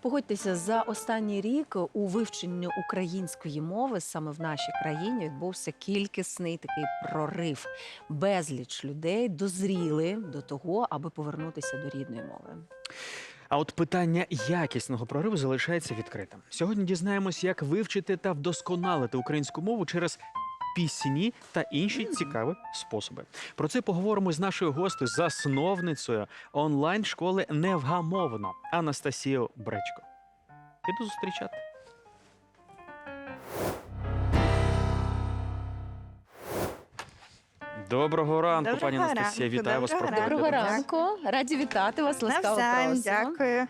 Погодьтеся, за останній рік у вивченні української мови саме в нашій країні відбувся кількісний такий прорив. Безліч людей дозріли до того, аби повернутися до рідної мови. А от питання якісного прориву залишається відкритим. Сьогодні дізнаємось, як вивчити та вдосконалити українську мову через пісні та інші цікаві способи. Про це поговоримо з нашою гостею, засновницею онлайн-школи Невгамовно Анастасією Бречко. Піду зустрічати. Доброго ранку, Доброго пані Анастасія. ранку, Вітаю вас доброго ранку. Доброго ранку, раді вітати вас. Ласкаво Навзаєм, просимо. дякую.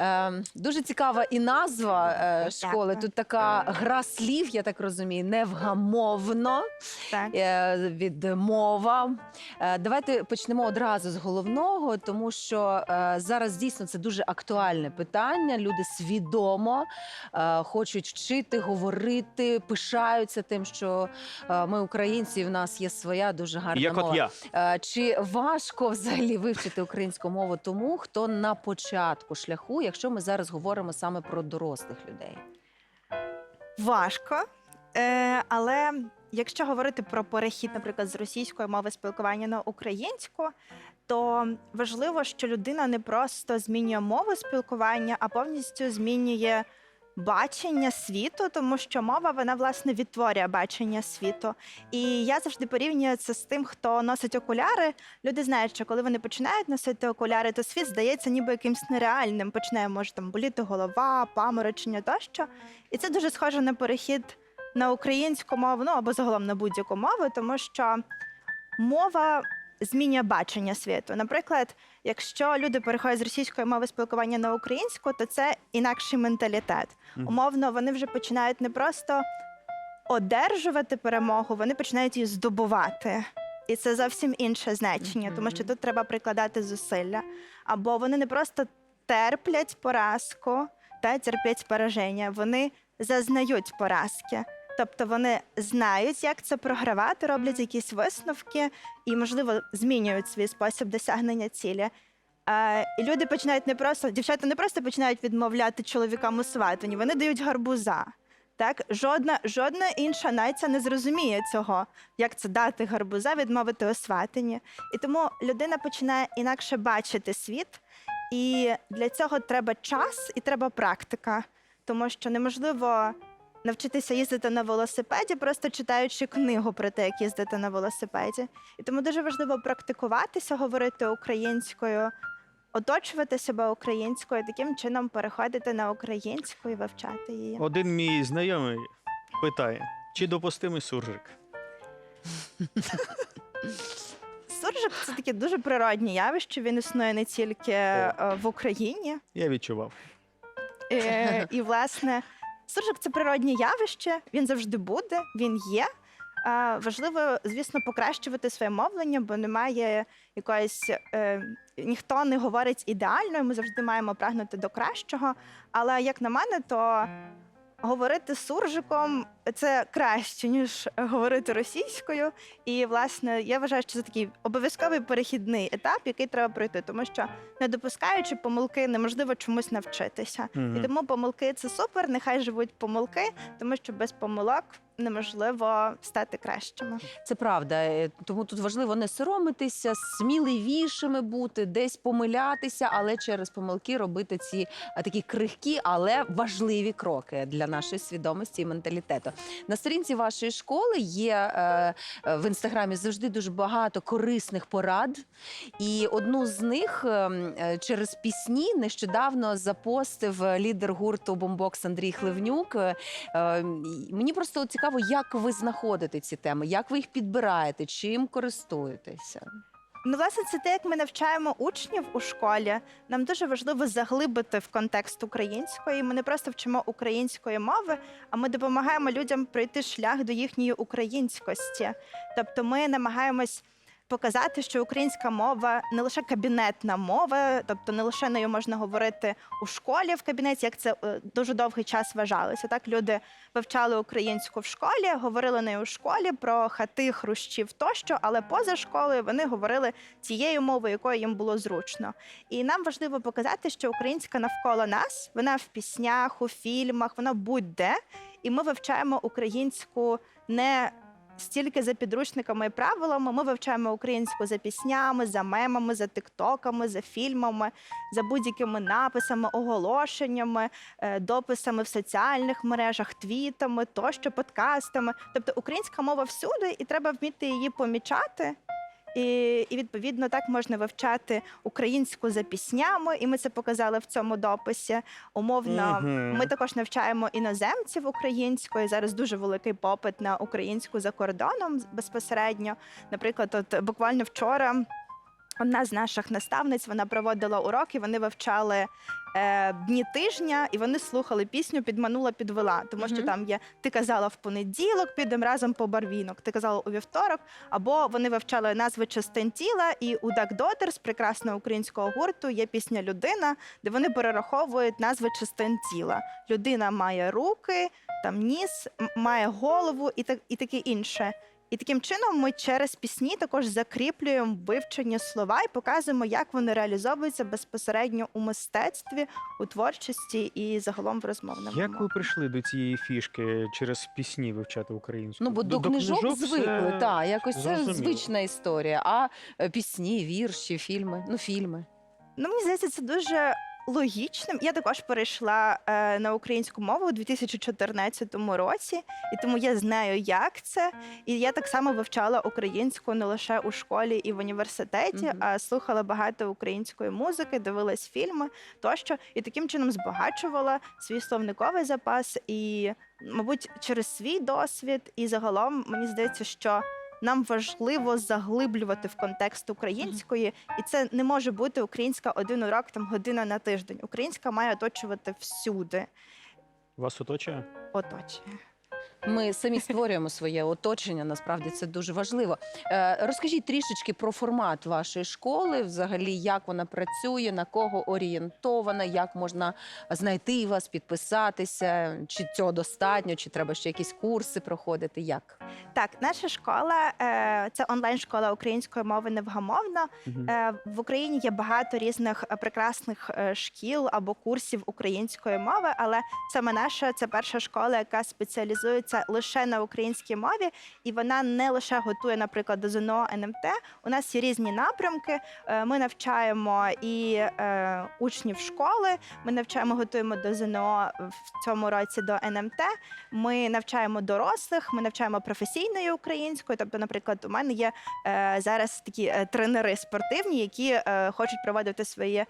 Е, дуже цікава і назва е, школи. Тут така гра слів, я так розумію, невгамовно Так. е, від мова. Е, давайте почнемо одразу з головного, тому що е, зараз дійсно це дуже актуальне питання. Люди свідомо е, хочуть вчити, говорити, пишаються тим, що е, ми українці, і в нас є своя дуже гарна Як мова. от я. Е, Чи важко взагалі вивчити українську мову тому, хто на початку шляху, якщо ми зараз говоримо саме про дорослих людей? Важко. Е, але якщо говорити про перехід, наприклад, з російської мови спілкування на українську, то важливо, що людина не просто змінює мову спілкування, а повністю змінює бачення світу, тому що мова вона власне відтворює бачення світу. І я завжди порівнюю це з тим, хто носить окуляри. Люди знають, що коли вони починають носити окуляри, то світ здається ніби якимсь нереальним. Починає може там боліти голова, паморочення тощо. І це дуже схоже на перехід на українську мову, ну або загалом на будь-яку мову, тому що мова змінює бачення світу. Наприклад, якщо люди переходять з російської мови спілкування на українську, то це інакший менталітет. Умовно, вони вже починають не просто одержувати перемогу, вони починають її здобувати. І це зовсім інше значення, тому що тут треба прикладати зусилля. Або вони не просто терплять поразку та терплять пораження, вони зазнають поразки. Тобто вони знають, як це програвати, роблять якісь висновки і, можливо, змінюють свій спосіб досягнення цілі. Е, і люди починають не просто, дівчата не просто починають відмовляти чоловікам у сватані, вони дають гарбуза. Так, жодна, жодна інша нація не зрозуміє цього, як це дати гарбуза, відмовити у сватані. І тому людина починає інакше бачити світ, і для цього треба час і треба практика, тому що неможливо навчитися їздити на велосипеді, просто читаючи книгу про те, як їздити на велосипеді. І тому дуже важливо практикуватися, говорити українською, оточувати себе українською, таким чином переходити на українську і вивчати її. Один мій знайомий питає, чи допустимий суржик? Суржик це таке дуже природнє явище. Він існує не тільки е, в Україні. Я відчував. Е, і, власне, суржик це природнє явище, він завжди буде, він є. Е, важливо, звісно, покращувати своє мовлення, бо немає якоїсь. Е, ніхто не говорить ідеально, і ми завжди маємо прагнути до кращого. Але як на мене, то говорити суржиком це краще, ніж говорити російською. І, власне, я вважаю, що це такий обов'язковий перехідний етап, який треба пройти, тому що не допускаючи помилки, неможливо чомусь навчитися. Мгм. І тому помилки це супер, нехай живуть помилки, тому що без помилок неможливо стати кращими. Це правда. Е, Тому тут важливо не соромитися, сміливішими бути, десь помилятися, але через помилки робити ці такі крихкі, але важливі кроки для нашої свідомості і менталітету. На сторінці вашої школи є е, е, в інстаграмі завжди дуже багато корисних порад. І одну з них ем, е, через пісні нещодавно запостив е, лідер гурту Бомбокс Андрій Хливнюк. Е, е, Мені просто от цікаво, як ви знаходите ці теми, як ви їх підбираєте, чим користуєтеся. Ну, власне, це те, як ми навчаємо учнів у школі. Нам дуже важливо заглибити в контекст української. Ми не просто вчимо української мови, а ми допомагаємо людям пройти шлях до їхньої українськості. Тобто, ми намагаємось показати, що українська мова не лише кабінетна мова, тобто не лише нею можна говорити у школі в кабінеті, як це е, дуже довгий час вважалося. Так люди вивчали українську в школі, говорили нею у школі про хати, хрущів тощо, але поза школою вони говорили тією мовою, якою їм було зручно. І нам важливо показати, що українська навколо нас, вона в піснях, у фільмах, вона будь-де, і ми вивчаємо українську не стільки за підручниками і правилами. Ми вивчаємо українську за піснями, за мемами, за тиктоками, за фільмами, за будь-якими написами, оголошеннями, е, дописами в соціальних мережах, твітами, тощо, подкастами. Тобто українська мова всюди, і треба вміти її помічати. І, і відповідно так можна вивчати українську за піснями, і ми це показали в цьому дописі. Умовно, Мгм. ми також навчаємо іноземців української. Зараз дуже великий попит на українську за кордоном безпосередньо. Наприклад, от буквально вчора. Одна з наших наставниць вона проводила уроки, вони вивчали е, дні тижня, і вони слухали пісню Підманула, підвела. Тому що Мгм. там є ти казала в понеділок, підемо разом по барвінок. Ти казала у вівторок. Або вони вивчали назви частин тіла, і у Duck Daughters, прекрасного українського гурту, є пісня Людина, де вони перераховують назви частин тіла. Людина має руки, там ніс, м- має голову і так і таке інше. І таким чином ми через пісні також закріплюємо вивчені слова і показуємо, як вони реалізовуються безпосередньо у мистецтві, у творчості і загалом в розмовному. Як ви прийшли до цієї фішки через пісні вивчати українську? Ну, бо до, книжок, звикли, це так, якось це зрозуміло. звична історія. А е, пісні, вірші, фільми, ну фільми. Ну, мені здається, це дуже логічним. Я також перейшла е, на українську мову у 2014 році, і тому я знаю, як це. І я так само вивчала українську не лише у школі і в університеті, Мгм. а слухала багато української музики, дивилась фільми тощо, і таким чином збагачувала свій словниковий запас. І, мабуть, через свій досвід, і загалом мені здається, що. Нам важливо заглиблювати в контекст української, і це не може бути українська один урок там година на тиждень. Українська має оточувати всюди. Вас оточує? Оточує. Ми самі створюємо своє оточення. Насправді це дуже важливо. Е, розкажіть трішечки про формат вашої школи, взагалі, як вона працює, на кого орієнтована, як можна знайти вас, підписатися, чи цього достатньо, чи треба ще якісь курси проходити. Як? Так, наша школа е, це онлайн-школа української мови невгамовно. Мгм. Е, В Україні є багато різних прекрасних шкіл або курсів української мови, але саме наша це перша школа, яка спеціалізується лише на українській мові, і вона не лише готує, наприклад, до ЗНО НМТ. У нас є різні напрямки. Е, Ми навчаємо і е, учнів школи. Ми навчаємо, готуємо до ЗНО в цьому році до НМТ. Ми навчаємо дорослих, ми навчаємо професійною українською. Тобто, наприклад, у мене є е, зараз такі тренери спортивні, які хочуть проводити свої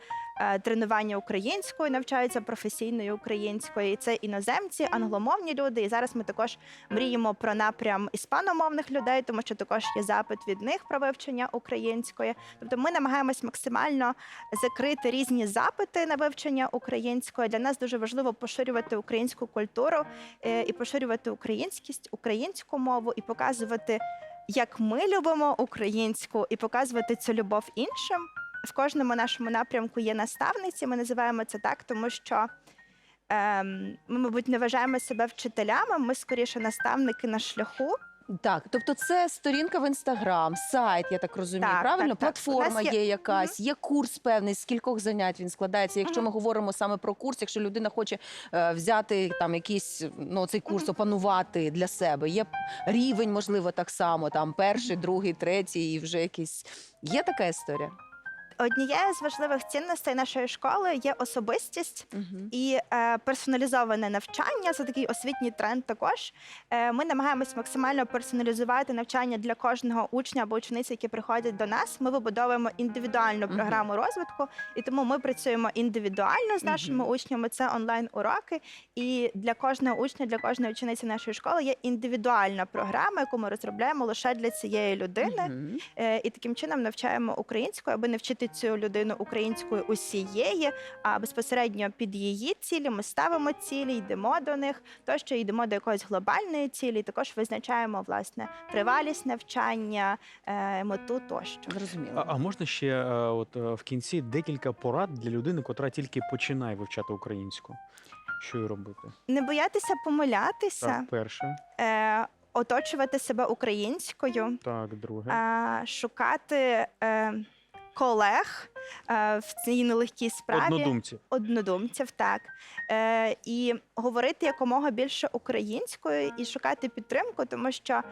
тренування українською, навчаються професійною українською. І це іноземці, англомовні люди. І зараз ми також мріємо про напрям іспаномовних людей, тому що також є запит від них про вивчення української. Тобто, ми намагаємось максимально закрити різні запити на вивчення української. Для нас дуже важливо поширювати українську культуру е, і поширювати українськість, українську мову і показувати, як ми любимо українську, і показувати цю любов іншим. В кожному нашому напрямку є наставниці. Ми називаємо це так, тому що. Ем, ми, мабуть, не вважаємо себе вчителями, ми скоріше наставники на шляху. Так, тобто це сторінка в інстаграм, сайт, я так розумію. Так, правильно? так, так. Платформа У нас є, є- якась, є курс певний, з кількох занять він складається. Якщо ми говоримо саме про курс, якщо людина хоче е, взяти там якийсь ну цей курс, опанувати для себе, є рівень, можливо, так само, там перший, другий, третій, і вже якийсь є така історія. Однією з важливих цінностей нашої школи є особистість. Угу. І е, персоналізоване навчання це такий освітній тренд. Також е, ми намагаємось максимально персоналізувати навчання для кожного учня або учениці, які приходять до нас. Ми вибудовуємо індивідуальну програму розвитку, і тому ми працюємо індивідуально з нашими Мгм. учнями. Це онлайн уроки. І для кожного учня, для кожної учениці нашої школи є індивідуальна програма, яку ми розробляємо лише для цієї людини. Мгм. Е, і таким чином навчаємо українською, аби не вчити позицію людини української усієї, а безпосередньо під її цілі ми ставимо цілі, йдемо до них, тощо йдемо до якоїсь глобальної цілі. Також визначаємо власне тривалість навчання, е, мету тощо. Зрозуміло. А, а можна ще е, от е, в кінці декілька порад для людини, котра тільки починає вивчати українську? Що їй робити? Не боятися помилятися, Так, перше. е, оточувати себе українською. Так, друге. е, шукати е, колег е, в цій нелегкій справі. Однодумців. Однодумців, так. Е, і говорити якомога більше українською і шукати підтримку, тому що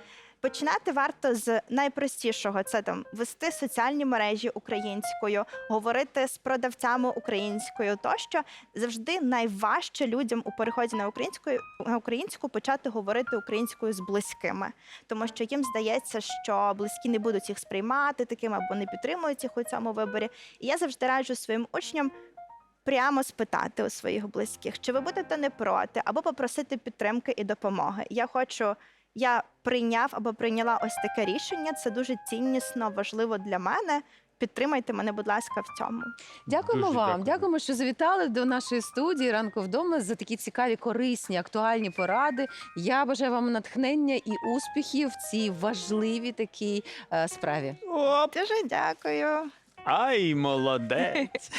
починати варто з найпростішого: це там вести соціальні мережі українською, говорити з продавцями українською. Тощо завжди найважче людям у переході на українську, на українську почати говорити українською з близькими, тому що їм здається, що близькі не будуть їх сприймати такими або не підтримують їх у цьому виборі. І я завжди раджу своїм учням прямо спитати у своїх близьких, чи ви будете не проти, або попросити підтримки і допомоги. Я хочу. Я прийняв або прийняла ось таке рішення. Це дуже ціннісно, важливо для мене. Підтримайте мене, будь ласка, в цьому. Дякуємо Дуже вам. дякую. Дякуємо, що завітали до нашої студії ранку вдома за такі цікаві, корисні, актуальні поради. Я бажаю вам натхнення і успіхів в цій важливій такій е, справі. Оп! Дуже дякую. Ай, молодець!